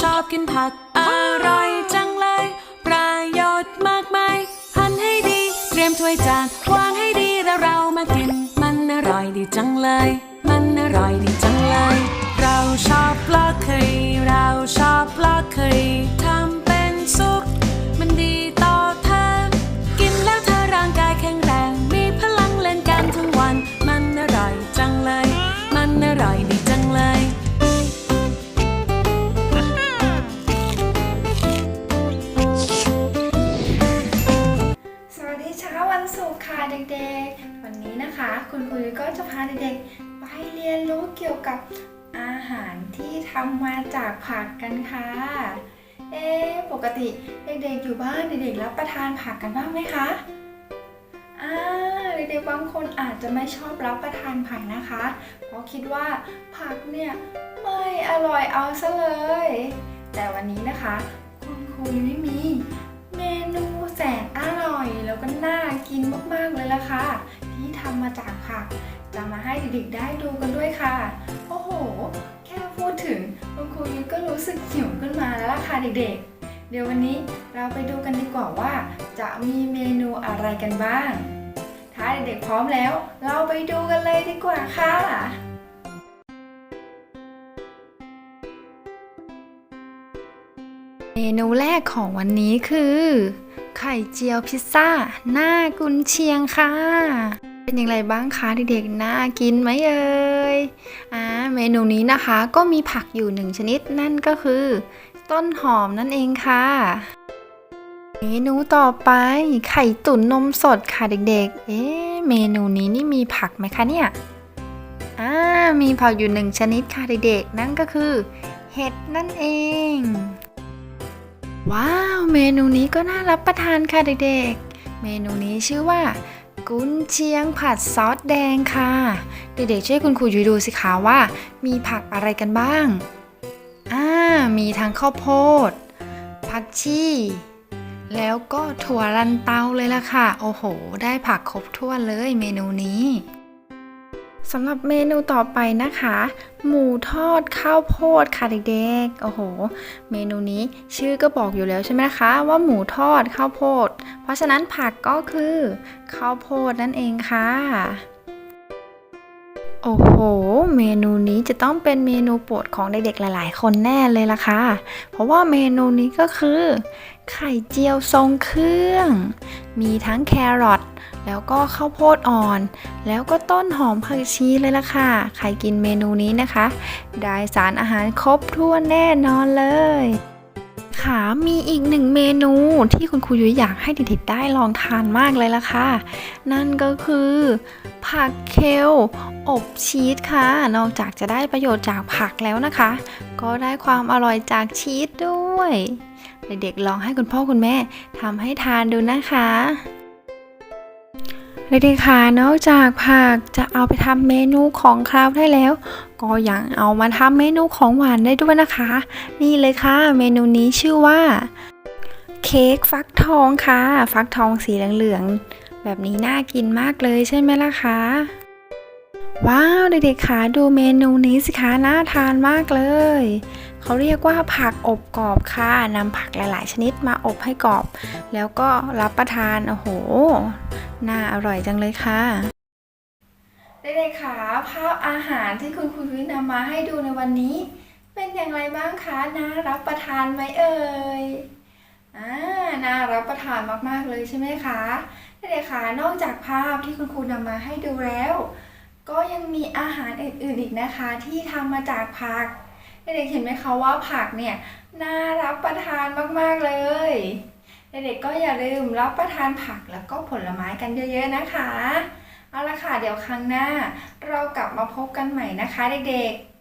ชอบกินผัก อร่อยจังเลย ประโยชน์มากมายหั่นให้ดี เตรียมถ้วยจานวางให้ดีแล้วเรามากิน มันอร่อยดีจังเลย พาเด็กๆไปเรียนรู้เกี่ยวกับอาหารที่ทำมาจากผักกันค่ะ เอ๊ะปกติเด็กๆอยู่บ้านเด็กๆรับประทานผักกันบ้างไหมคะอ่าเด็กๆบางคนอาจจะไม่ชอบรับประทานผักนะคะ เพราะคิดว่าผักเนี่ยไม่อร่อยเอาซะเลย แต่วันนี้นะคะ คุณครูยุ้ยมี เมนูแสนอร่อยแล้วก็น่ากินมากๆเลยล่ะค่ะที่ทำ มาจากผัก จะมาให้เด็กๆได้ดูกันด้วยค่ะ โอ้โห แค่พูดถึงคุณครูยุ้ยก็รู้สึกหิวขึ้นมาแล้วล่ะค่ะเด็กๆ เดี๋ยววันนี้เราไปดูกันดีกว่าว่า จะมีเมนูอะไรกันบ้าง ถ้าเด็กๆพร้อมแล้ว เราไปดูกันเลยดีกว่าค่ะเมนูแรกของวันนี้คือ ไข่เจียวพิซซ่า หน้ากุนเชียงค่ะ เป็นอย่างไรบ้างคะเด็กๆน่ากินไหมเอ่ยอ่าเมนูนี้นะคะก็มีผักอยู่หนึ่งชนิดนั่นก็คือ ต้นหอมนั่นเองค่ะ เมนูต่อไปไข่ตุ๋นนมสดค่ะเด็กๆ เอ๊ะเมนูนี้นี่มีผักไหมคะเนี่ยอ่ามีผักอยู่หนึ่งชนิดค่ะเด็กๆ นั่นก็คือ เห็ดนั่นเอง ว้าว เมนูนี้ก็น่ารับประทานค่ะเด็กๆ เมนูนี้ชื่อว่า กุนเชียงผัดซอสแดงค่ะ เด็กๆช่วยคุณครูยุ้ยดูสิคะว่า มีผักอะไรกันบ้าง อ่า มีทั้งข้าวโพด ผักชีแล้วก็ถั่วลันเตาเลยล่ะค่ะ โอ้โห ได้ผักครบถ้วนเลยเมนูนี้ สำหรับเมนูต่อไปนะคะ หมูทอดข้าวโพดค่ะเด็กๆ โอ้โห เมนูนี้ชื่อก็บอกอยู่แล้วใช่ไหมคะ ว่าหมูทอดข้าวโพด เพราะฉะนั้นผักก็คือข้าวโพดนั่นเองค่ะ โอ้โห เมนูนี้จะต้องเป็นเมนูโปรดของเด็กๆ หลาย ๆ คนแน่เลยล่ะค่ะ เพราะว่าเมนูนี้ก็คือ ไข่เจียวทรงเครื่อง มีทั้งแครอท แล้วก็ข้าวโพดอ่อน แล้วก็ต้นหอมผักชีเลยล่ะค่ะ ใครกินเมนูนี้นะคะ ได้สารอาหารครบถ้วนแน่นอนเลยค่ะมีอีกหนึ่งเมนูที่คุณครูยุ้ยอยากให้เด็กๆได้ลองทานมากเลยล่ะค่ะ นั่นก็คือ ผักเคลอบชีสค่ะ นอกจากจะได้ประโยชน์จากผักแล้วนะคะ ก็ได้ความอร่อยจากชีสด้วย เด็กๆลองให้คุณพ่อคุณแม่ทำให้ทานดูนะคะ เด็กๆค่ะนอกจากผักจะเอาไปทำเมนูของคราวได้แล้ว ก็ยังเอามาทำเมนูของหวานได้ด้วยนะคะ นี่เลยค่ะ เมนูนี้ชื่อว่า เค้กฟักทองค่ะ ฟักทองสีเหลืองๆแบบนี้น่ากินมากเลยใช่ไหมล่ะคะว้าวเด็กๆค่ะดูเมนูนี้สิคะน่าทานมากเลย เขาเรียกว่าผักอบกรอบค่ะนำผักหลาย ๆ ชนิดมาอบให้กรอบ แล้วก็รับประทานโอ้โห น่าอร่อยจังเลยค่ะเด็กๆค่ะภาพอาหารที่คุณครูยุ้ยนำมาให้ดูในวันนี้ เป็นอย่างไรบ้างคะน่ารับประทานไหมเอ่ยอ่าน่ารับประทานมากๆเลยใช่ไหมคะเด็กๆค่ะนอกจากภาพที่คุณครูนำมาให้ดูแล้ว ก็ยังมีอาหารอื่นๆอีกนะคะ ที่ทำมาจากผัก เด็กๆเห็นไหมคะว่าผักเนี่ยน่ารับประทานมากๆเลย เด็กๆก็อย่าลืมรับประทานผักแล้วก็ผลไม้กันเยอะๆนะคะ เอาละค่ะเดี๋ยวครั้งหน้า เรากลับมาพบกันใหม่นะคะเด็กๆ